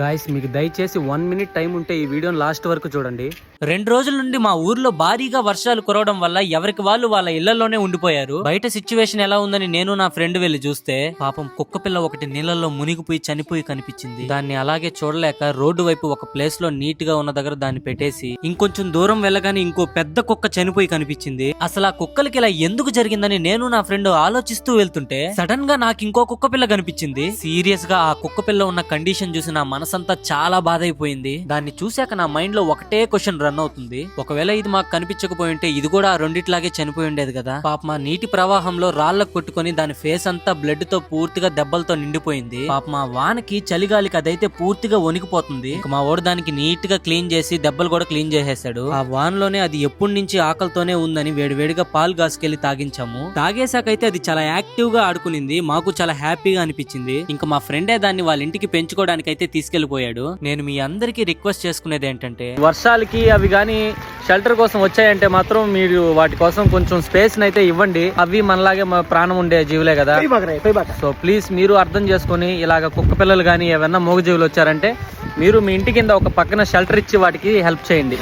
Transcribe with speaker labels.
Speaker 1: Guys మీకు దయచేసి one minute time ఉంటే ఈ వీడియోని లాస్ట్ వరకు చూడండి.
Speaker 2: రెండు రోజుల నుండి మా ఊర్లో భారీగా వర్షాలు కురవడం వల్ల ఎవరికి వాళ్ళు వాళ్ళ ఇళ్ళలోనే ఉండిపోయారు. బయట సిచ్యువేషన్ ఎలా ఉందని నేను నా ఫ్రెండ్ వెళ్ళి చూస్తే పాపం కుక్క పిల్ల ఒకటి నీళ్ళలో మునిగిపోయి చనిపోయి కనిపించింది. దాన్ని అలాగే చూడలేక రోడ్డు వైపు ఒక ప్లేస్లో నీట్గా ఉన్న దగ్గర దాన్ని పెట్టేసి ఇంకొంచెం దూరం వెళ్ళగానే ఇంకో పెద్ద కుక్క చనిపోయి కనిపించింది. అసలు ఆ కుక్కలకి ఇలా ఎందుకు జరిగిందని నేను నా ఫ్రెండ్ ఆలోచిస్తూ వెళ్తుంటే సడన్గా నాకు ఇంకో కుక్క పిల్ల కనిపించింది. సీరియస్గా ఆ కుక్క పిల్ల ఉన్న కండిషన్ చూసి నా మనసంతా చాలా బాధ అయిపోయింది దాన్ని చూశాక నా మైండ్లో ఒకటే క్వశ్చన్ రన్ అవుతుంది. ఒకవేళ ఇది మాకు కనిపించకపోయి ఉంటే ఇది కూడా ఆ రెండిట్లాగే చనిపోయి ఉండేది కదా. పాప మా నీటి ప్రవాహంలో రాళ్ళకు కొట్టుకొని దాని ఫేస్ అంతా బ్లడ్తో పూర్తిగా దెబ్బలతో నిండిపోయింది. పాప మా వానకి చలిగాలికి అదైతే పూర్తిగా వణికిపోతుంది. మా వాడు దానికి నీట్గా క్లీన్ చేసి దెబ్బలు కూడా క్లీన్ చేసేసాడు. ఆ వాన్లోనే అది ఎప్పటి నుంచి ఆకలితోనే ఉందని వేడివేడిగా పాలు గాసుకెళ్ళి తాగించాము. తాగేశాకైతే అది చాలా యాక్టివ్గా ఆడుకునింది. మాకు చాలా హ్యాపీగా అనిపించింది. ఇంకా మా ఫ్రెండే దాన్ని వాళ్ళ ఇంటికి పెంచుకోవడానికి అయితే తీసుకెళ్ళిపోయాడు నేను మీ అందరికీ రిక్వెస్ట్ చేసుకునేది ఏంటంటే
Speaker 1: వర్షాలకి అవి కానీ షెల్టర్ కోసం వచ్చాయంటే మాత్రం మీరు వాటి కోసం కొంచెం స్పేస్ అయితే ఇవ్వండి. అవి మనలాగే ప్రాణం ఉండే జీవులే కదా. సో ప్లీజ్ మీరు అర్థం చేసుకొని ఇలాగ కుక్క పిల్లలు కానీ ఏమన్నా మూగజీవులు వచ్చారంటే మీరు మీ ఇంటి కింద ఒక పక్కన షెల్టర్ ఇచ్చి వాటికి హెల్ప్ చేయండి.